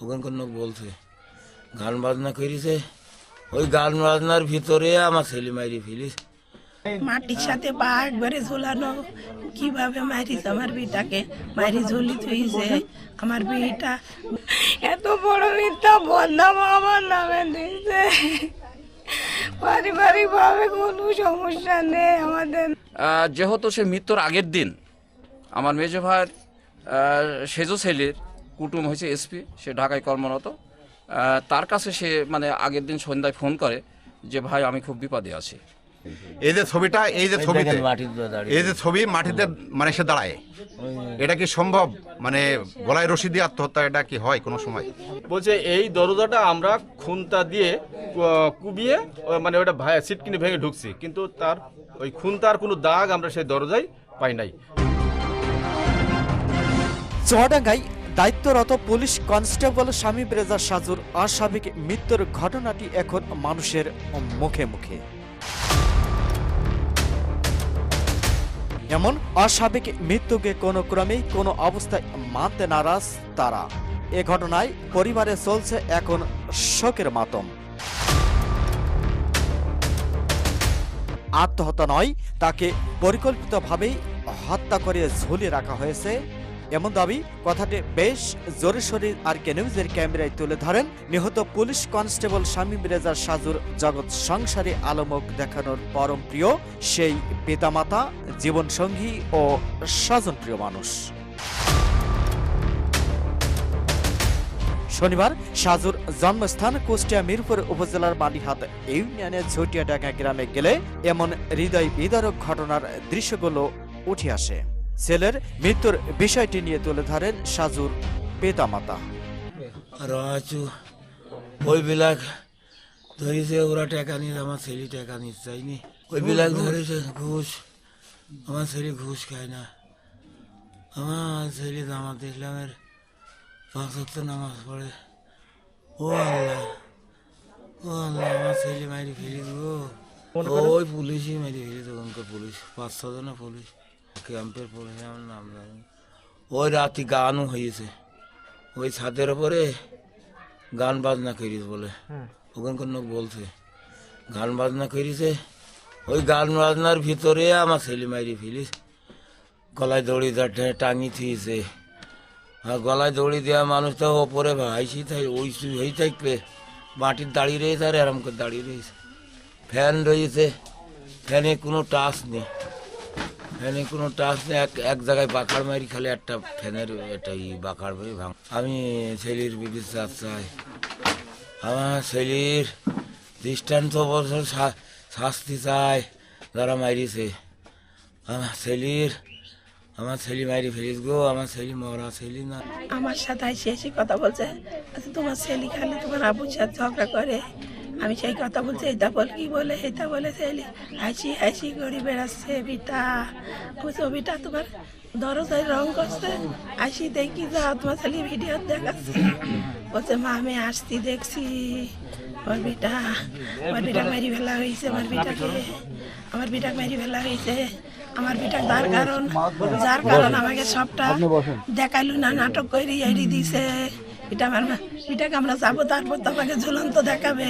ওখানকার লোক বলছে গান বাজনা করেছে ওই গান বাজনার ভিতরে আমার ছেলে মাইরি ফেলিস। মাটির সাথে পা একবারে ঝোলানো কীভাবে মারিস আমার বিটাকে? মারি ঝুলি থুইছে আমার বিটা এত বড় মিথ্যা বদনাম আমার নামে দিয়েছে। পারিবারিক ভাবে কোনো সমস্যা নেই আমাদের। যেহেতু সে মৃত্যুর আগের দিন আমার মেজ ভাইয়ের আহ, সেজো ছেলের কুটুম হয়েছে এসপি সে ঢাকায় কর্মরত। তার কাছে সে মানে আগের দিন সন্ধ্যায় ফোন করে যে ভাই আমি খুব বিপদে আছি। এই যে ছবিটা এই যে ছবিতে দাঁড়িয়ে। এই যে ছবি মাটিতে মানে সে দাঁড়ায়। এটা কি সম্ভব? মানে গলায় রশি দিয়ে আত্মহত্যা এটা কি হয় কোনো সময়? বলছে এই দরজাটা আমরা খুন্তা দিয়ে কুবিয়ে মানে ওটা ভাই সিটকিনি ভেঙে ঢুকছি। কিন্তু তার ওই খুন্তার কোনো দাগ আমরা সেই দরজায় পাই নাই। চুয়াডাঙ্গায় দায়িত্বরত পুলিশ কনস্টেবল স্বামী ব্রেজা সাজুর অস্বাভাবিক মৃত্যুর ঘটনাটি এখন মানুষের মুখে মুখে। এমন অস্বাভাবিক মৃত্যুকে কোনো ক্রমেই কোনো অবস্থায় মানতে নারাজ তারা। এ ঘটনায় পরিবারে চলছে এখন শোকের মাতম। আত্মহত্যা নয়, তাকে পরিকল্পিতভাবেই হত্যা করে ঝুলিয়ে রাখা হয়েছে। এমন দাবি, কথাটি বেশ জোরে সোরে আর কে নিউজের ক্যামেরায় তুলে ধরেন নিহত পুলিশ কনস্টেবল শামীম রেজার সাজুর জগৎ সংসারে আলোমক দেখানোর পরম প্রিয়, সেই পিতামাতা, জীবনসঙ্গী ও স্বজনপ্রিয় মানুষ। শনিবার সাজুর জন্মস্থান কুষ্টিয়া মিরপুর উপজেলার মালিহাত ইউনিয়নের ঝুটিয়াডাঙ্গা গ্রামে গেলে এমন হৃদয় বিদারক ঘটনার দৃশ্যগুলো উঠে আসে। ছেলের মৃত্যুর বিষয়টি নিয়ে তুলে ধরেন সাজুর পিতামাতা। আর আছু ওই বিলাক ধরেছে ওরা টাকা নিয়ে আমার ছেলে টাকা নিতে চাইনি ওই বিলাক ধরেছে ঘুষ। আমার ছেলে ঘুষ খায় না। আমার ছেলে জামাত ইসলামের পাঁচ ওয়াক্ত নামাজ পড়ে। ও আল্লাহ ও আল্লাহ আমার ছেলে মারি ফেলি দেবো। ওই পুলিশই মারি ফেলি দেবো পুলিশ পাঁচ ছজনের পুলিশ। ক্যাম্পের আমার নাম জানি। ওই রাতে গানও হয়েছে ওই ছাদের ওপরে গান বাজনা করিস বলে। ওখানকার লোক বলছে গান বাজনা করিছে ওই গান বাজনার ভিতরে আমার ছেলে মারি ফেলিস। গলায় দড়ি টাঙি থিয়েছে। আর গলায় দড়ি দেওয়া মানুষ তো ওপরে ভাইছি তাই ওই হয়ে থাকবে মাটির দাঁড়িয়ে রয়েছে আর এরম করে দাঁড়িয়ে রয়েছে। ফ্যান রয়েছে ফ্যানে কোনো টাচ নেই। ফ্যানে কোনো টাচ নেই, এক এক জায়গায় বাকার মারি খালি একটা ফ্যানের একটা ই বাকার মারি ভাঙ আমি ছেলের বিচার চাই আমার ছেলের দৃষ্টান্ত বছর শাস্তি চাই যারা মারিছে আমার ছেলের আমার ছেলে মারি ফেলিস গো, আমার ছেলে মরা ছেলে না। আমার সাথে এসে কথা বলছে আচ্ছা তোমার ছেলে খালি তোমার আবুর সাথে ঝগড়া করে। আমি সেই কথা বলছি এটা বল কি বলে এটা বলে সেলি হাসি হাসি করে বেড়াচ্ছে বিটা। বুঝছ বিটা তোমার দরজায় রং করছে। হাসি দেখি যা তোমার ছেলে ভিডিও দেখাচ্ছে। বলছে মা আমি আসছি দেখছি। আমার বেটা আমার বেটা মারি ফেলা হয়েছে আমার বেটাকে। আমার বেটাকে মারি ফেলা হয়েছে। আমার বেটা যার কারণ যার কারণ আমাকে সবটা দেখাইলো না নাটক করে এড়ি দিছে। এটা আমার এটাকে আমরা যাব, তারপর তো আমাকে ঝুলন্ত দেখাবে।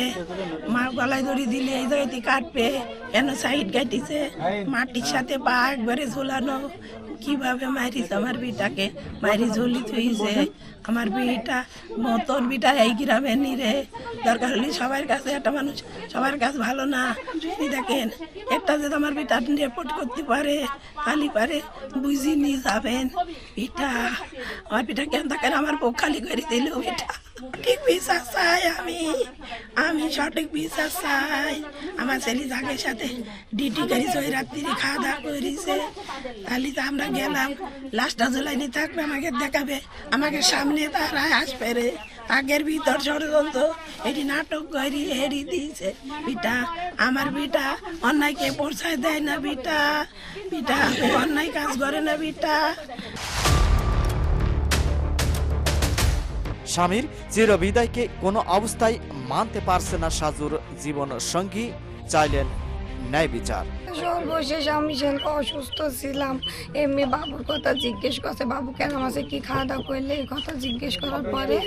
মা গলায় দড়ি দিলে এই জায়গাতে কাটবে। কেন সাইড কাটিছে? মাটির সাথে পা একবারে ঝুলানো। কীভাবে মারিস আমার বিটাকে? মারি ঝুলি থুইছে আমার বিটা মতন বিটা এই গ্রামে নিরে দরকার হলে সবার কাছে একটা মানুষ, সবার কাছে ভালো না। দেখেন, একটা যদি আমার বিটা রিপোর্ট করতে পারে, খালি পারে, বুঝি নিয়ে যাবেন। বিটা, আমার পিঠা কেন থাকে আমার বুক খালি করে দিল বিটা। ঠিক বিশ্বাস চাই আমি আমি সঠিক বিশ্বাস চাই। আমার ছেলে জাগের সাথে ডিউটি করেছে, ওই রাত্রি খাওয়া দাওয়া করেছে। তাহলে তো আমরা গেলাম লাস্টটা জুলাইনি থাকবে, আমাকে দেখাবে, আমাকে সামনে তারা আসবে রে। আগের ভিতর ষড়যন্ত্র, এটি নাটক করি হেরি দিয়েছে। বিটা, আমার বিটা, অন্যায়কে পৌঁছায় দেয় না বিটা। বিটা, অন্যায় কাজ করে না বিটা। স্বামীর চিরবিদায়কে কোনো অবস্থায় মানতে পারছে না সাজুর জীবন সঙ্গী চাইলেন ন্যায় বিচার। সর্বশেষ আমি অসুস্থ ছিলাম, এমনি বাবুর কথা জিজ্ঞেস করছে, বাবু, কেন মাসে কি খাওয়া দাওয়া করলে? এই কথা জিজ্ঞেস করার পরে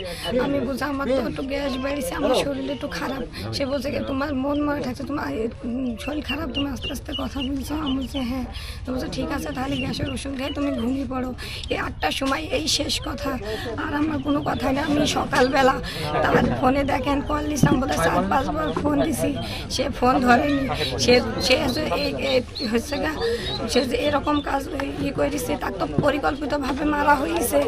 আমি বলছি, আমার তো একটু গ্যাস বেড়েছে, আমার শরীর একটু খারাপ। সে বলছে কি, তোমার মন মনে থাকছে তোমার শরীর খারাপ, তুমি আস্তে আস্তে কথা বলছো। আমি বলছি হ্যাঁ। তো বলছে, ঠিক আছে, তাহলে গ্যাসের ওষুধ খেয়ে তুমি ঘুমিয়ে পড়ো। এই আটটার সময় এই শেষ কথা। আর আমার কোনো কথা নেই। আমি সকালবেলা তার ফোনে দেখেন, কল দিলাম বলে চার পাঁচবার ফোন দিছি। সে ফোন ধরেনি। সে সে যে এই- এই হচ্ছে গা সে যে এরকম কাজ ইয়ে করেছে তার তো পরিকল্পিতভাবে মারা হয়েছে।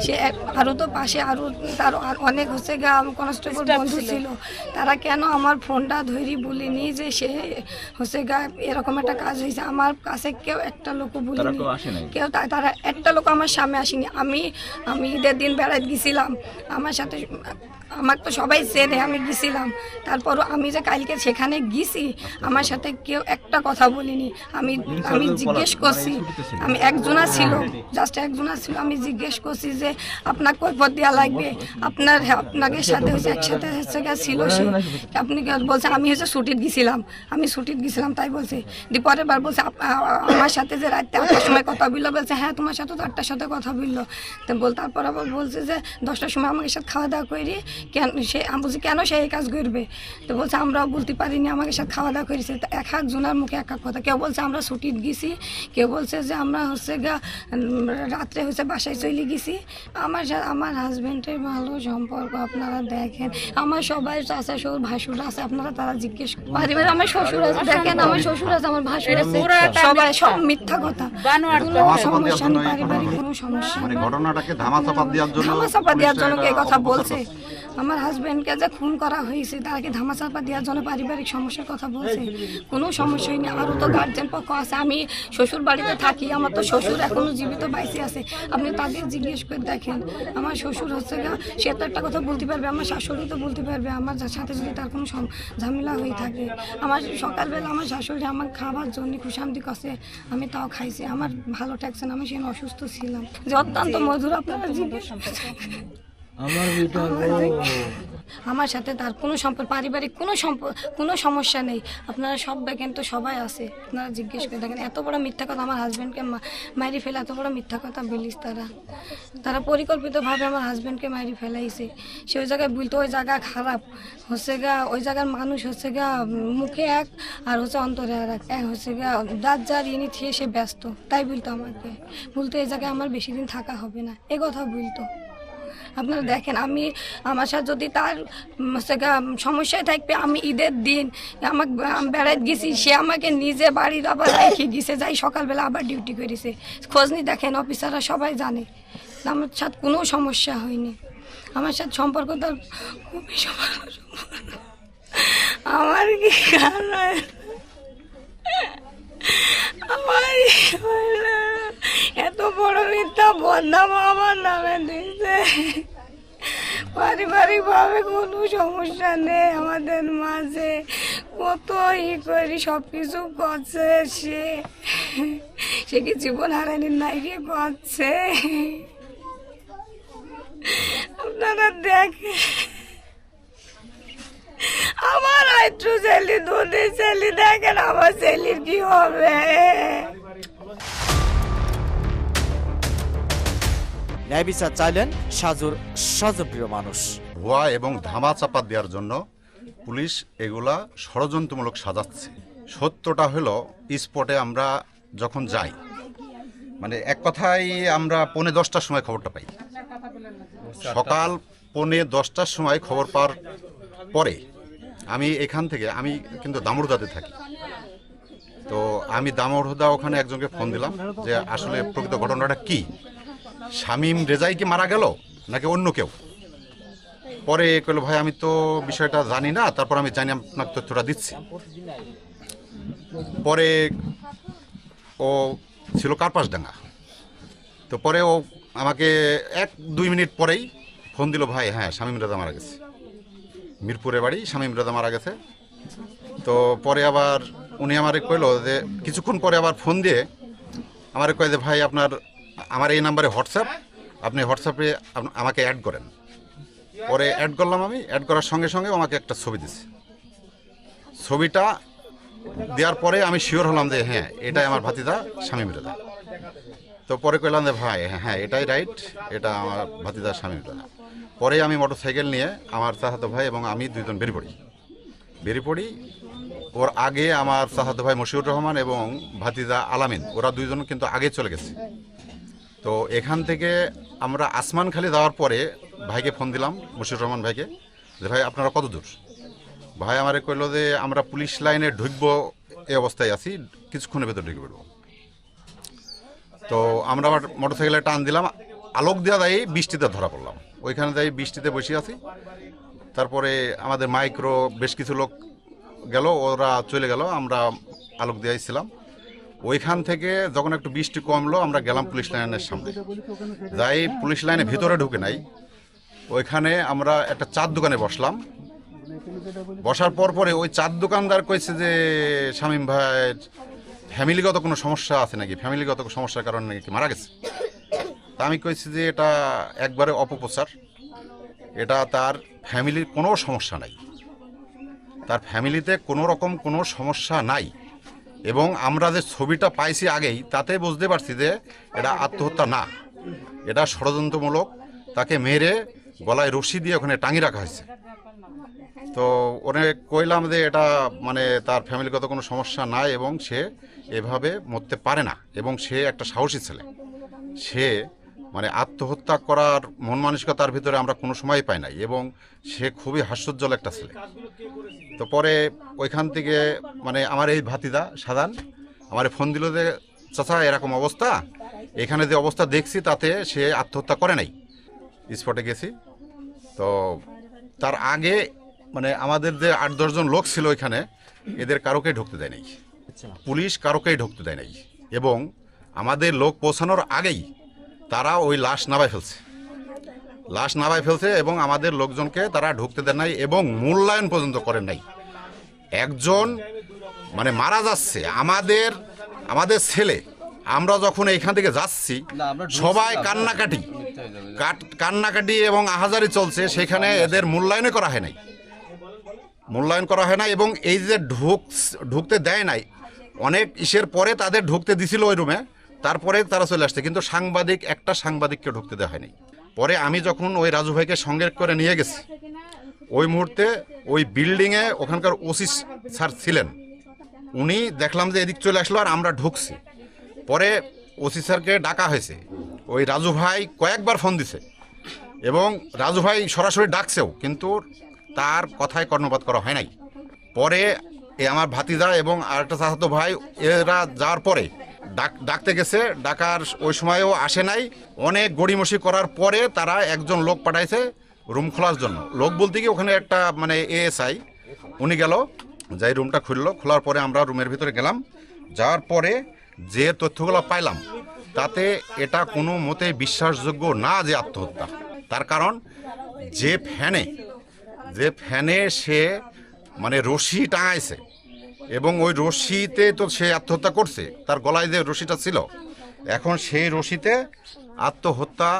সে এক- আরও তো পাশে আরও তার আর অনেক হচ্ছে গা কনস্টেবল বন্ধু ছিল। তারা কেন আমার ফোনটা ধরি বলিনি যে সে হচ্ছে গা এরকম একটা কাজ হয়েছে? আমার কাছে কেউ একটা লোকও বলিনি। কেউ তারা একটা লোক আমার সামনে আসেনি। আমি আমি ঈদের দিন বেড়াতে গেছিলাম। আমার সাথে আমার তো সবাই চেনে আমি গেছিলাম। তারপরও আমি যে কালকে সেখানে গেছি আমার সাথে কেউ একটা কথা বলিনি। আমি আমি জিজ্ঞেস করছি আমি একজনা ছিল জাস্ট একজনা ছিল আমি জিজ্ঞেস করছি যে আপনার কৈফত দেওয়া লাগবে? আপনার আপনাকে সাথে হচ্ছে একসাথে হচ্ছে ছিল সে। আপনি কি বলছে আমি হচ্ছে ছুটিত গেছিলাম আমি ছুটিত গেছিলাম তাই বলছে। দি পরের বার বলছে আমার সাথে যে রাত্রে আটটার সময় কথা বলল বলছে হ্যাঁ তোমার সাথে তো আটটার সাথে কথা বলল। তো বল তারপর আবার বলছে যে দশটার সময় আমাকে সাথে খাওয়া দাওয়া করি কেন সে আমি বলছি কেন সে এই কাজ করবে? তো বলছে আমরাও বলতে পারিনি আমাকে সাথে খাওয়া দাওয়া করেছে। তো এক এক জনের মুখে এক এক কথা। কেউ বলছে আমরা ছুটিত গেছি। কেউ বলছে যে আমরা হচ্ছে গা রাত্রে হচ্ছে বাসায় চলে গেছি। আমার আমার হাজব্যান্ডের ভালো সম্পর্ক আপনারা দেখেন। আমার সবাই চাচা শ্বশুর ভাসুর আছে আপনারা তারা জিজ্ঞেস করেন। আমার শ্বশুর আছে দেখেন আমার শ্বশুর আছে আমার ভাসুর আছে। সবাই সব মিথ্যা কথা। সমস্যা পারিবারিক কোনো সমস্যা মানে ঘটনাটাকে ধামাচাপা দেওয়ার জন্য ধামাচাপা দেওয়ার জন্য কে কথা বলছে? আমার হাজবেন্ডকে যে খুন করা হয়েছে, তাকে ধামাচাপা দেওয়ার জন্য পারিবারিক সমস্যার কথা বলছে। কোনো সমস্যাই নেই। আমারও তো গার্জেন পক্ষ আছে। আমি শ্বশুর বাড়িতে থাকি। আমার তো শ্বশুর এখনও জীবিত বাইসে আছে। আপনি তাদের জিজ্ঞেস করে দেখেন। আমার শ্বশুর হচ্ছে সে তো একটা কথা বলতে পারবে। আমার শাশুড়ি তো বলতে পারবে। আমার সাথে যদি তার কোনো ঝামেলা হয়ে থাকে। আমার সকালবেলা আমার শাশুড়ি আমার খাবার জন্য খুশান্তি করছে। আমি তাও খাইছি। আমার ভালো ঠেকছে না। আমি সেখানে অসুস্থ ছিলাম। যে অত্যন্ত মধুর আপনারা জিজ্ঞেস আমার বেটা আমার সাথে তার কোনো সম্পর্ক পারিবারিক কোনো সম্পর্ক কোনো সমস্যা নেই। আপনারা সব দেখেন তো সবাই আছে। আপনারা জিজ্ঞেস করে দেখেন। এত বড় মিথ্যা কথা আমার হাজব্যান্ডকে মারি ফেলে এত বড় মিথ্যা কথা বলিস তারা। তারা পরিকল্পিতভাবে আমার হাজব্যান্ডকে মারি ফেলাইছে। সে ওই জায়গায় বলতো ওই জায়গা খারাপ। হচ্ছে গা ওই জায়গার মানুষ হচ্ছে গা মুখে এক আর হচ্ছে অন্তরে আর এক এক হচ্ছে গা দাঁত যার ইনি থিয়ে সে ব্যস্ত। তাই বলতো আমাকে। বলতো এই জায়গায় আমার বেশি দিন থাকা হবে না। এ কথা বলতো। আপনারা দেখেন আমি আমার সাথে যদি তার সমস্যায় থাকবে আমি ঈদের দিন আমাকে বেড়াতে গেছি সে আমাকে নিজে বাড়ির আবার রেখে গেছে যাই সকালবেলা আবার ডিউটি করেছে। খোঁজ নি দেখেন অফিসাররা সবাই জানে। আমার সাথে কোনো সমস্যা হয়নি। আমার সাথে সম্পর্ক তার খুবই সম্পর্ক আমার কি কারণ? আমার এত বড় মিথ্যা বদনাম আমার নামে দিয়েছে। পারিবারিক ভাবে কোনো সমস্যা নেই, আমাদের মাঝে কত ই করি, সব কিছু করছে সে। সে কি জীবন হারানির নাই কি করছে? আপনারা দেখে আমার আইট্রু ছেলে দুধের ছেলে দেখেন আমার ছেলের কি হবে। ন্যায় বিচার চাইলেন সাজুর স্বজনপ্রিয় মানুষ। ভুয়া এবং ধামাচাপা দেওয়ার জন্য পুলিশ এগুলা ষড়যন্ত্রমূলক সাজাচ্ছে। সত্যটা হলো স্পটে আমরা যখন যাই মানে এক কথায় আমরা পৌনে দশটার সময় খবরটা পাই। সকাল পৌনে দশটার সময় খবর পাওয়ার পরে আমি এখান থেকে, আমি কিন্তু দামুরদাতে থাকি। তো আমি দামুরদা ওখানে একজনকে ফোন দিলাম যে আসলে প্রকৃত ঘটনাটা কি? শামীম রেজাই কি মারা গেল নাকি অন্য কেউ? পরে কইলো, ভাই, আমি তো বিষয়টা জানি না, তারপর আমি জানি আপনার তথ্যটা দিচ্ছি। পরে ও ছিল কার্পাসডাঙ্গা তো পরে ও আমাকে এক দুই মিনিট পরেই ফোন দিল, ভাই হ্যাঁ শামীম রেজা মারা গেছে। মিরপুরে বাড়ি, স্বামী রেজা মারা গেছে। তো পরে আবার উনি আমারে কইলো যে, কিছুক্ষণ পরে আবার ফোন দিয়ে আমারে কয় যে, ভাই, আপনার, আমার এই নাম্বারে হোয়াটসঅ্যাপ, আপনি হোয়াটসঅ্যাপে আমাকে অ্যাড করেন। পরে অ্যাড করলাম আমি, অ্যাড করার সঙ্গে সঙ্গে আমাকে একটা ছবি দিছে। ছবিটা দেওয়ার পরে আমি শিওর হলাম যে হ্যাঁ এটাই আমার ভাতিদা স্বামী দাদা তো পরে কইলাম যে, ভাই হ্যাঁ হ্যাঁ এটাই রাইট এটা আমার ভাতিদার স্বামী দাদা পরে আমি মোটর সাইকেল নিয়ে আমার চাচাতো ভাই এবং আমি দুইজন বেরিয়ে পড়ি বেরিয়ে পড়ি ওর আগে আমার চাচাতো ভাই মশিউর রহমান এবং ভাতিজা আলামিন, ওরা দুইজন কিন্তু আগে চলে গেছে। তো এখান থেকে আমরা আসমানখালি যাওয়ার পরে ভাইকে ফোন দিলাম, মশিউর রহমান ভাইকে, যে ভাই আপনারা কত দূর? ভাই আমারে কইলো যে আমরা পুলিশ লাইনে ঢুকবো, এই অবস্থায় আছি, কিছুক্ষণের ভেতর ঢুকে পড়ব। তো আমরা আবার মোটরসাইকেলে টান দিলাম আলোক দেওয়া দেয়, বৃষ্টিতে ধরা পড়লাম। ওইখানে যাই বৃষ্টিতে বসে আছি। তারপরে আমাদের মাইক্রো বেশ কিছু লোক গেল, ওরা চলে গেল, আমরা আলোক দিয়েছিলাম ওইখান থেকে যখন একটু বৃষ্টি কমলো, আমরা গেলাম পুলিশ লাইনের সামনে। যাই পুলিশ লাইনের ভিতরে ঢুকে নাই, ওইখানে আমরা একটা চার দোকানে বসলাম। বসার পর পরে ওই চার দোকানদার কইছে যে, শামীম ভাইয়ের ফ্যামিলিগত কোনো সমস্যা আছে নাকি? ফ্যামিলিগত সমস্যার কারণে নাকি মারা গেছে? আমি কইছি যে এটা একবারে অপপ্রচার। এটা তার ফ্যামিলির কোনো সমস্যা নাই। তার ফ্যামিলিতে কোনো রকম কোনো সমস্যা নাই। এবং আমরা যে ছবিটা পাইছি আগেই, তাতে বুঝতে পারছি যে এটা আত্মহত্যা না। এটা ষড়যন্ত্রমূলক, তাকে মেরে গলায় রশি দিয়ে ওখানে টাঙিয়ে রাখা হয়েছে। তো ওনে কইলাম যে এটা মানে তার ফ্যামিলিগত কোনো সমস্যা নাই এবং সে এভাবে মরতে পারে না। এবং সে একটা সাহসী ছেলে। সে মানে আত্মহত্যা করার মন মানসিকতার ভিতরে আমরা কোনো সময় পাই নাই এবং সে খুবই হাস্যোজ্জ্বল একটা ছেলে। তো পরে ওইখান থেকে মানে আমার এই ভাতিদা সাধারণ আমার ফোন দিল যে চাচা এরকম অবস্থা? এখানে যে অবস্থা দেখছি তাতে সে আত্মহত্যা করে নাই। স্পটে গেছি। তো তার আগে মানে আমাদের যে আট দশজন লোক ছিল ওইখানে এদের কারোকেই ঢুকতে দেয় নাই। পুলিশ কারোকেই ঢুকতে দেয় নাই। এবং আমাদের লোক পৌঁছানোর আগেই তারা ওই লাশ নামায় ফেলছে। লাশ নামায় ফেলছে এবং আমাদের লোকজনকে তারা ঢুকতে দেয় নাই এবং মূল্যায়ন পর্যন্ত করেন নাই। একজন মানে মারা যাচ্ছে আমাদের আমাদের ছেলে। আমরা যখন এইখান থেকে যাচ্ছি সবাই কান্নাকাটি। কাট- কান্নাকাটি এবং আহাজারি চলছে সেখানে এদের মূল্যায়নই করা হয় নাই। মূল্যায়ন করা হয় না এবং এই যে ঢুক ঢুকতে দেয় নাই অনেক ইসের পরে তাদের ঢুকতে দিছিল ওই রুমে। তারপরে তারা চলে আসছে, কিন্তু সাংবাদিক, একটা সাংবাদিককে ঢুকতে দেওয়া হয়নি। পরে আমি যখন ওই রাজু ভাইকে সঙ্গে করে নিয়ে গেছি, ওই মুহূর্তে ওই বিল্ডিংয়ে ওখানকার ওসি স্যার ছিলেন। উনি দেখলাম যে এদিক চলে আসলো আর আমরা ঢুকছি। পরে ওসি স্যারকে ডাকা হয়েছে। ওই রাজু ভাই কয়েকবার ফোন দিছে এবং রাজু ভাই সরাসরি ডাকছেও, কিন্তু তার কথায় কর্ণপাত করা হয় নাই। পরে এ আমার ভাতিজা এবং আরেকটা চাচাতো ভাই, এরা যাওয়ার পরে ডাকতে গেছে। ডাকার ওই সময়ও আসে নাই। অনেক গড়িমসি করার পরে তারা একজন লোক পাঠাইছে রুম খোলার জন্য। লোক বলতে কি ওখানে একটা মানে এএসআই, উনি গেল, যাই রুমটা খুললো। খোলার পরে আমরা রুমের ভিতরে গেলাম। যাওয়ার পরে যে তথ্যগুলো পাইলাম, তাতে এটা কোনো মতে বিশ্বাসযোগ্য না যে আত্মহত্যা। তার কারণ, যে ফ্যানে যে ফ্যানে সে মানে রশি টাঙাইছে এবং ওই রশিতে তো সে আত্মহত্যা করছে, তার গলায় যে রশিটা ছিল, এখন সেই রশিতে আত্মহত্যা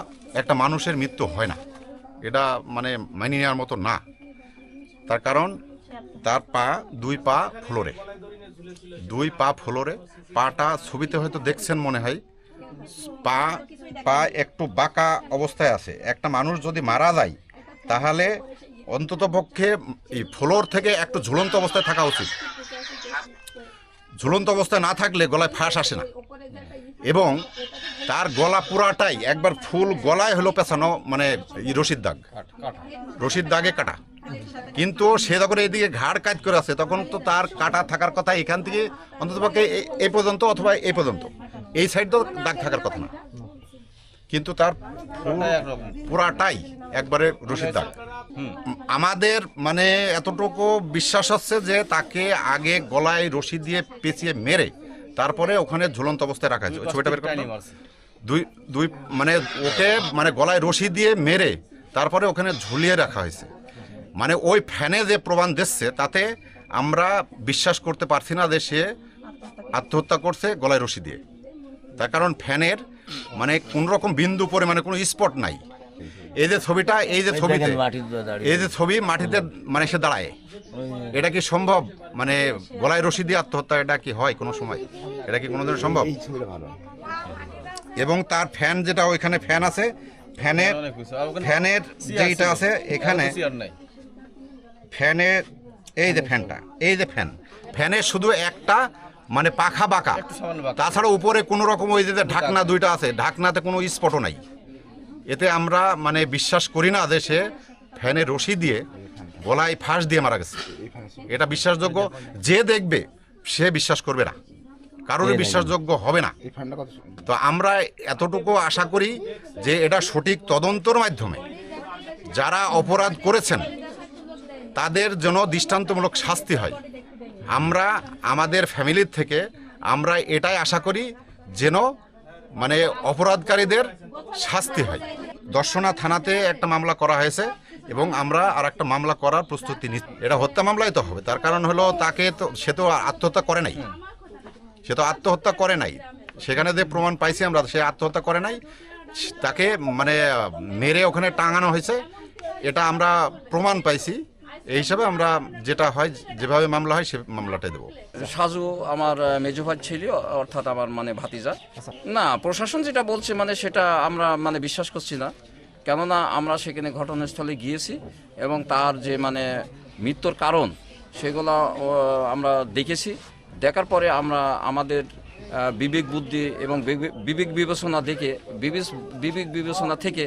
একটা মানুষের মৃত্যু হয় না। এটা মানে মানিয়ে নেওয়ার মতো না। তার কারণ, তার পা, দুই পা ফ্লোরে। দুই পা ফ্লোরে, পাটা ছবিতে হয়তো দেখছেন মনে হয়। পা পা একটু বাঁকা অবস্থায় আছে। একটা মানুষ যদি মারা যায়, তাহলে অন্ততপক্ষে এই ফ্লোর থেকে একটু ঝুলন্ত অবস্থায় থাকা উচিত। ঝুলন্ত অবস্থায় না থাকলে গলায় ফাঁস আসে না। এবং তার গলা পুরাটাই একবার ফুল গলায় হলো পেছানো মানে রশিদ দাগ। রশিদ দাগে কাটা। কিন্তু সে যখন এদিকে ঘাড় কাজ করে আছে তখন তো তার কাটা থাকার কথা এখান থেকে অন্ততপক্ষে এই- পর্যন্ত অথবা এই পর্যন্ত। এই সাইড তো দাগ থাকার কথা না। কিন্তু তার পুরাটাই একবারে রশিদ দাগ। আমাদের মানে এতটুকু বিশ্বাস হচ্ছে যে তাকে আগে গলায় রশি দিয়ে পেঁচিয়ে মেরে তারপরে ওখানে ঝুলন্ত অবস্থায় রাখা হয়েছে। ছবিটা বের দুই দুই মানে ওকে মানে গলায় রশি দিয়ে মেরে তারপরে ওখানে ঝুলিয়ে রাখা হয়েছে। মানে ওই ফ্যানে যে প্রমাণ দিচ্ছে তাতে আমরা বিশ্বাস করতে পারছি না যে সে আত্মহত্যা করছে গলায় রশি দিয়ে। তার কারণ ফ্যানের মানে কোন রকম বিন্দু পরিমাণে কোনো স্পট নাই। এই যে ছবিটা এই যে দাঁড়িয়ে। এই যে ছবি মাটিতে মানে সে দাঁড়ায়। এটা কি সম্ভব? মানে গলায় রশি দিয়ে আত্মহত্যা এটা কি হয় কোনো সময়? এটা কি কোনোদিন সম্ভব? এবং তার ফ্যান যেটা ওইখানে ফ্যান আছে। ফ্যানের ওখানে ফ্যানের চেয়ার যেটা আছে। এখানে ফ্যানের এই যে ফ্যানটা এই যে ফ্যান। ফ্যানের শুধু একটা মানে পাখা বাঁকা। তাছাড়া উপরে কোনো রকম ওই যে ঢাকনা দুইটা আছে ঢাকনাতে কোনো স্পটও নাই। এতে আমরা মানে বিশ্বাস করি না দেশে ফ্যানে রশি দিয়ে গলায় ফাঁস দিয়ে মারা গেছে। এটা বিশ্বাসযোগ্য যে দেখবে সে বিশ্বাস করবে না। কারোর বিশ্বাসযোগ্য হবে না। তো আমরা এতটুকু আশা করি যে এটা সঠিক তদন্তর মাধ্যমে যারা অপরাধ করেছেন তাদের জন্য দৃষ্টান্তমূলক শাস্তি হয়। আমরা আমাদের ফ্যামিলির থেকে আমরা এটাই আশা করি যেন মানে অপরাধকারীদের শাস্তি হয়। দর্শনা থানাতে একটা মামলা করা হয়েছে এবং আমরা আর একটা মামলা করার প্রস্তুতি নিচ্ছি। এটা হত্যা মামলাই তো হবে। তার কারণ হলো তাকে তো, সে তো আত্মহত্যা করে নাই। সে তো আত্মহত্যা করে নাই। সেখানে যে প্রমাণ পাইছি আমরা, সে আত্মহত্যা করে নাই। তাকে মানে মেরে ওখানে টাঙানো হয়েছে। এটা আমরা প্রমাণ পাইছি। এই হিসাবে আমরা যেটা হয়, যেভাবে মামলা হয় সে মামলাটাই দেবো। সাজু আমার মেজো ভাই ছিল, অর্থাৎ আমার মানে ভাতিজা। না, প্রশাসন যেটা বলছে মানে সেটা আমরা মানে বিশ্বাস করছি না। কেননা আমরা সেখানে ঘটনাস্থলে গিয়েছি এবং তার যে মানে মৃত্যুর কারণ সেগুলো আমরা দেখেছি। দেখার পরে আমরা আমাদের বিবেক বুদ্ধি এবং বিবেক বিবেচনা দেখে বিবেক বিবেচনা থেকে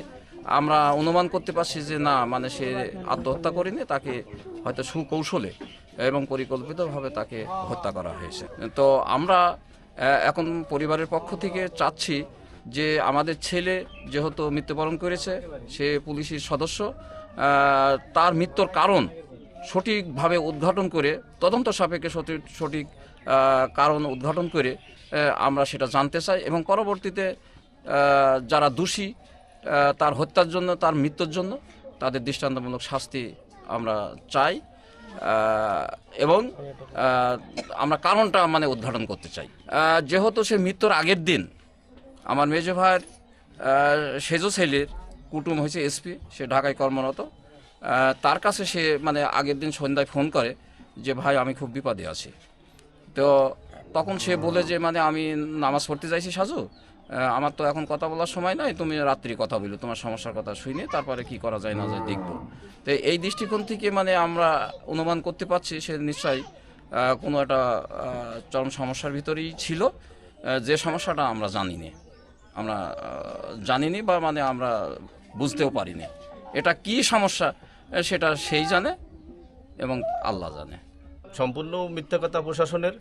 আমরা অনুমান করতে পারছি যে না মানে সে আত্মহত্যা করেনি, তাকে হয়তো সুকৌশলে এবং পরিকল্পিতভাবে তাকে হত্যা করা হয়েছে। তো আমরা এখন পরিবারের পক্ষ থেকে চাচ্ছি যে আমাদের ছেলে যেহেতু মৃত্যুবরণ করেছে, সে পুলিশের সদস্য তার মৃত্যুর কারণ সঠিকভাবে উদ্ঘাটন করে, তদন্ত সাপেক্ষে সঠিক সঠিক কারণ উদ্ঘাটন করে আমরা সেটা জানতে চাই এবং পরবর্তীতে যারা দোষী তার হত্যার জন্য, তার মৃত্যুর জন্য তাদের দৃষ্টান্তমূলক শাস্তি আমরা চাই এবং আমরা কারণটা মানে উদ্ঘাটন করতে চাই। যেহেতু সে মৃত্যুর আগের দিন আমার মেজো ভাইয়ের সেজো ছেলের কুটুম হয়েছে এসপি, সে ঢাকায় কর্মরত। তার কাছে সে মানে আগের দিন সন্ধ্যায় ফোন করে যে, ভাই, আমি খুব বিপদে আছি। তো তখন সে বলে যে মানে আমি নামাজ পড়তে যাইছি সাজু আমার তো এখন কথা বলার সময় নাই, তুমি রাত্রি কথা বলো, তোমার সমস্যার কথা শুনে তারপরে কি করা যায় না যায় দেখব। তো এই দৃষ্টিকোণ থেকে মানে আমরা অনুমান করতে পারছি সে নিশ্চয়ই কোনো একটা চরম সমস্যার ভিতরেই ছিল যে সমস্যাটা আমরা জানি না আমরা জানিনি বা মানে আমরা বুঝতেও পারিনি। এটা কি সমস্যা সেটা সেই জানে এবং আল্লাহ জানে। সম্পূর্ণ মিথ্যা কথা প্রশাসনের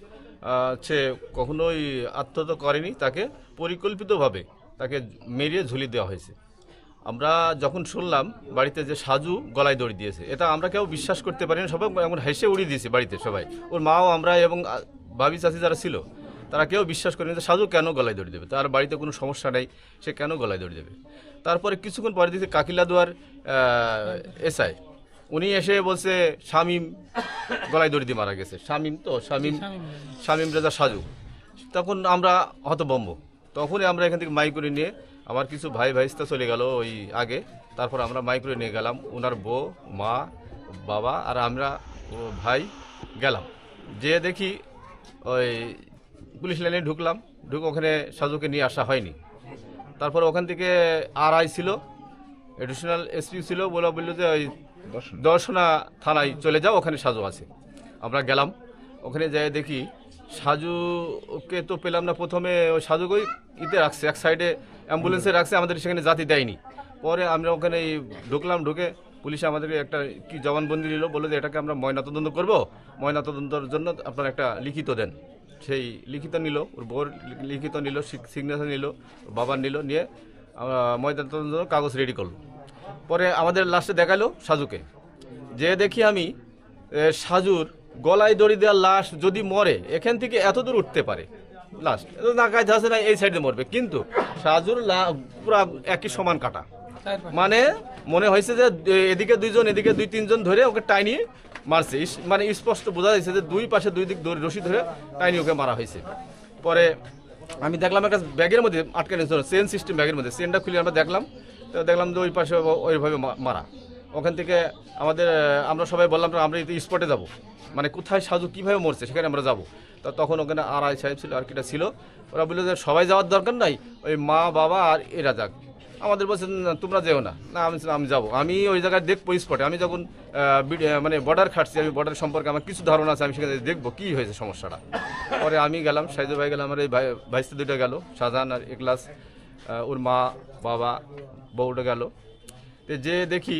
সে কখনোই আত্মহত্যা করেনি, তাকে পরিকল্পিতভাবে তাকে মেরিয়ে ঝুলি দেওয়া হয়েছে। আমরা যখন শুনলাম বাড়িতে যে সাজু গলায় দড়ি দিয়েছে, এটা আমরা কেউ বিশ্বাস করতে পারি না সবাই এমন হেসে উড়িয়ে দিয়েছে বাড়িতে সবাই। ওর মাও, আমরা এবং ভাবি চাষি যারা ছিল, তারা কেউ বিশ্বাস করেনি যে সাজু কেন গলায় দড়ি দেবে। তার বাড়িতে কোনো সমস্যা নেই, সে কেন গলায় দড়ি দেবে। তারপরে কিছুক্ষণ পরে দিকে কাকিলাদুয়ার এসআই উনি এসে বলছে শামিম গলায় দড়ি দিয়ে মারা গেছে। শামিম তো শামিম শামিম রেজা। সাজু। তখন আমরা হতবম্ব তখনই আমরা এখান থেকে মাইক করে নিয়ে আমার কিছু ভাই ভাইস্তা চলে গেল ওই আগে। তারপর আমরা মাইক করে নিয়ে গেলাম। ওনার বউ মা বাবা আর আমরা ও ভাই গেলাম। যে দেখি ওই পুলিশ লাইনে ঢুকলাম। ঢুকে ওখানে সাজুকে নিয়ে আসা হয়নি। তারপর ওখান থেকে আর আই ছিল এডিশনাল এসপি ছিল। বলে বলল যে ওই দর্শনা। থানায় চলে যাও, ওখানে সাজু আছে। আমরা গেলাম, ওখানে যাই দেখি, সাজুকে তো পেলাম না প্রথমে ওই সাজুকেই ইতে রাখছে, এক সাইডে অ্যাম্বুলেন্সে রাখছে, আমাদের সেখানে জাতি দেয়নি। পরে আমরা ওখানে ঢুকলাম, ঢুকে পুলিশে আমাদেরকে একটা কি জবানবন্দি নিল, বলল যে এটাকে আমরা ময়নাতদন্ত করব। ময়নাতদন্তের জন্য আপনারা একটা লিখিত দেন। সেই লিখিত নিল, ওর বোর লিখিত নিল সিগনেচার নিল, বাবার নিল, নিয়ে ময়নাতদন্ত কাগজ রেডি করল। পরে আমাদের লাস্টে দেখাল সাজুকে। যে দেখি আমি সাজুর গলায় দড়ি দেওয়ার লাশ যদি মরে, এখান থেকে এত দূর উঠতে পারে। লাস্ট না, কাজ আছে না, এই সাইডে মরবে। কিন্তু সাজুর পুরা একই সমান কাটা। মানে মনে হয়েছে যে এদিকে দুইজন, এদিকে দুই, তিনজন ধরে ওকে টাইনিয়ে মারছে। মানে স্পষ্ট বোঝা যাচ্ছে যে, দুই পাশে দুই দিক দড়ি, রশি ধরে টাইনি ওকে মারা হয়েছে। পরে আমি দেখলাম একটা ব্যাগের মধ্যে, আটকে নিয়েছিল চেন সিস্টেম ব্যাগের মধ্যে। চেনটা খুলে আমরা দেখলাম। তো দেখলাম যে ওই পাশে ওইভাবে মারা। ওখান থেকে আমাদের, আমরা সবাই বললাম, আমরা এই স্পটে যাব। মানে কোথায় সাজু কীভাবে মরছে, সেখানে আমরা যাব। তা তখন ওখানে আর আই সাহেব ছিল, আর কিটা ছিল, ওরা বলল যে, সবাই যাওয়ার দরকার নাই, ওই মা, বাবা আর এরা যাক। আমাদের বলছে তোমরা যেও না। না, আমি আমি যাব। আমি ওই জায়গায় দেখব স্পটে আমি যখন মানে বর্ডার খাটছি, আমি বর্ডার সম্পর্কে আমার কিছু ধারণা আছে, আমি সেখানে দেখব কী হয়েছে সমস্যাটা। পরে আমি গেলাম সাইজু ভাই গেলাম আমার এই ভাই ভাইস্তে দুটো গেল, শাহজাহান আর এক্লাস ওর মা বাবা বউটা গেল। তো যে দেখি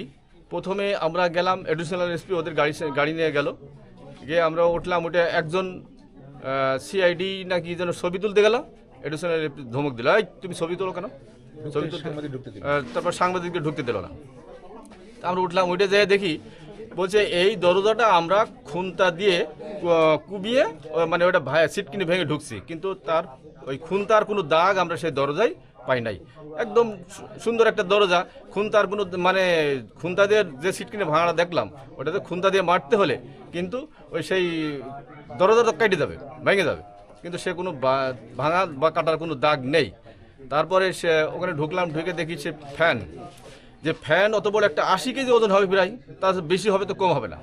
প্রথমে আমরা গেলাম এডিশনাল এসপি ওদের গাড়ি গাড়ি নিয়ে গেল। গিয়ে আমরা উঠলাম উঠে একজন সিআইডি নাকি যেন ছবি তুলতে গেল। এডিশনাল ধমক দিল এই তুমি ছবি তোলো কেন? ছবি তারপর সাংবাদিককে ঢুকতে দিল না। আমরা উঠলাম উঠে যেয়ে দেখি বলছে এই দরজাটা আমরা খুনতা দিয়ে কুবিয়ে মানে ওটা ভাই সিট কিনে ভেঙে ঢুকছি। কিন্তু তার ওই খুনতার কোনো দাগ আমরা সেই দরজায় পাই নাই। একদম সুন্দর একটা দরজা। খুনতার কোনো মানে খুনতা দিয়ে যে সিট কিনে ভাঙাটা দেখলাম, ওটাতে খুনতা দিয়ে মারতে হলে কিন্তু ওই সেই দরজাটা কেটে যাবে, ভেঙে যাবে। কিন্তু সে কোনো ভাঙা বা কাটার কোনো দাগ নেই। তারপরে সে ওখানে ঢুকলাম, ঢুকে দেখি সে ফ্যান। যে ফ্যান অত বড় একটা আশি কেজি ওজন হবে প্রায় তার বেশি হবে তো কম হবে না।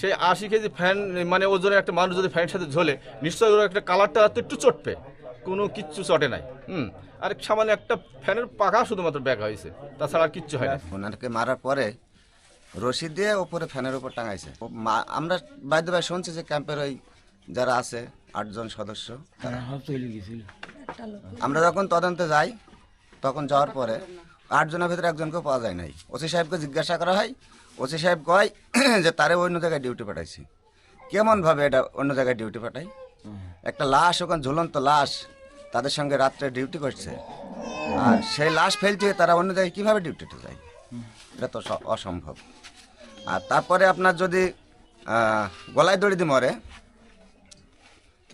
সেই আশি কেজি ফ্যান মানে ওজনের একটা মানুষ যদি ফ্যানের সাথে ঝোলে, নিশ্চয়ই ওর একটা কালারটা একটু চটবে কোনো কিচ্ছু চটে নাই। হুম আর সামান্য একটা ফ্যানের পাখা শুধুমাত্র ব্যাগ হয়েছে তাছাড়া আর কিচ্ছু হয় না ওনাকে মারার পরে রশি দিয়ে ওপরে ফ্যানের উপর টাঙাইছে। ও মা- আমরা বাইদ্য ভাই শুনছি যে ক্যাম্পের ওই যারা আছে আটজন সদস্য তারা। সব চলে গেছিল। আমরা যখন তদন্তে যাই তখন যাওয়ার পরে আটজনের ভিতরে একজনকেও পাওয়া যায় নাই। ওসি সাহেবকে জিজ্ঞাসা করা হয় ওসি সাহেব কয় যে তারে অন্য জায়গায় ডিউটি পাঠাইছি। কেমনভাবে এটা অন্য জায়গায় ডিউটি পাঠাই? একটা লাশ ওখানে ঝুলন্ত লাশ তাদের সঙ্গে রাত্রে ডিউটি করছে। আর সেই লাশ ফেলছে তারা অন্য জায়গায় কীভাবে ডিউটিতে যায়? এটা তো অসম্ভব। আর তারপরে আপনার যদি গলায় দড়ি দিয়ে মরে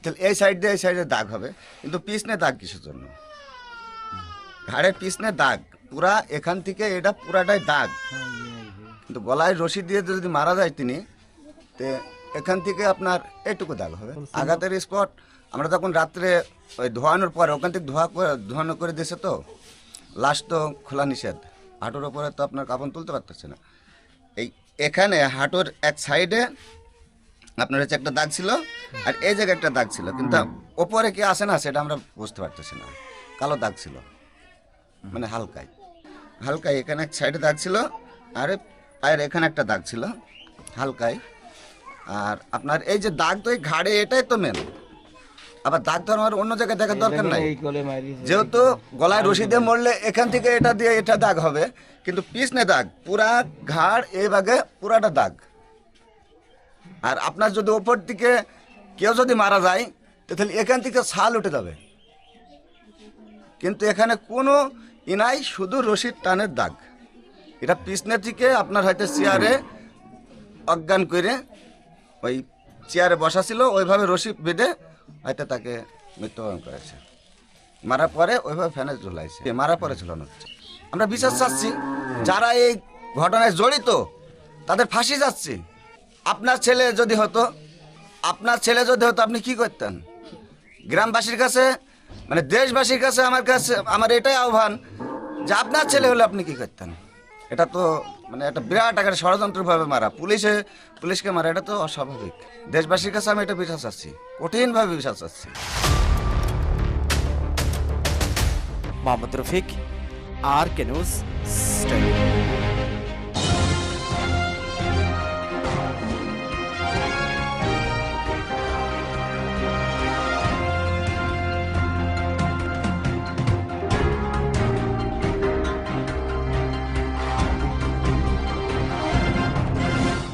তাহলে এই সাইড দিয়ে এই সাইডে দাগ হবে। কিন্তু পিছনে দাগ কিসের জন্য? ঘাড়ের পিছনে দাগ। পুরা এখান থেকে এটা পুরাটাই দাগ। কিন্তু গলায় রশি দিয়ে যদি মারা যায় তিনি তে এখান থেকে আপনার এটুকু দাগ হবে। আঘাতের স্পট আমরা তখন রাত্রে ওই ধোয়ানোর পরে, ওখান থেকে ধোয়া করে, ধোয়ানো করে দিয়েছে তো লাশ তো খোলা নিষেধ। হাঁটুর ওপরে তো আপনার কাপড় তুলতে পারতেছে না। এই এখানে হাঁটুর এক সাইডে আপনার হচ্ছে একটা দাগ ছিল, আর এই জায়গায় একটা দাগ ছিল। কিন্তু ওপরে কি আসে না, সেটা আমরা বুঝতে পারতেছি না। কালো দাগ ছিল মানে হালকাই হালকাই এখানে এক সাইডে দাগ ছিল, আর পায়ের এখানে একটা দাগ ছিল হালকাই আর আপনার এই যে দাগ তো এই ঘাড়ে এটাই তো মেন আবার দাগ আমার অন্য জায়গায় দেখার দরকার নাই। যেহেতু গলায় রশি দিয়ে মরলে এখান থেকে এটা দিয়ে এটা দাগ হবে কিন্তু পিছনে দাগ পুরা ঘাড় এই ভাগে পুরাটা দাগ। আর আপনার যদি ওপর দিকে কেউ যদি মারা যায় তাহলে এখান থেকে ছাল উঠে যাবে। কিন্তু এখানে কোনো ইনাই শুধু রশির টানের দাগ। এটা পিছনে থেকে আপনার হয়তো চেয়ারে অজ্ঞান করে ওই চেয়ারে বসা ছিল ওইভাবে রশি বেঁধে হয়তো তাকে মৃত্যুবরণ করেছে। মারার পরে ওইভাবে ফ্যানে ঝুলাইছে। মারার পরে ঝুলানো হচ্ছে। আমরা বিশ্বাস চাচ্ছি, যারা এই ঘটনায় জড়িত, তাদের ফাঁসি যাচ্ছে। আপনার ছেলে যদি হতো, আপনার ছেলে যদি হতো, আপনি কি করতেন? গ্রামবাসীর কাছে মানে দেশবাসীর কাছে, আমার কাছে, আমার এটাই আহ্বান যে আপনার ছেলে হলে আপনি কি করতেন? এটা তো মানে একটা বিরাট আকারে ষড়যন্ত্রভাবে মারা। পুলিশে, পুলিশকে মারা, এটা তো অস্বাভাবিক। দেশবাসীর কাছে আমি এটা বিশ্বাস চাচ্ছি। কঠিনভাবে বিশ্বাস আসছি Mohammad Rafiq, R K news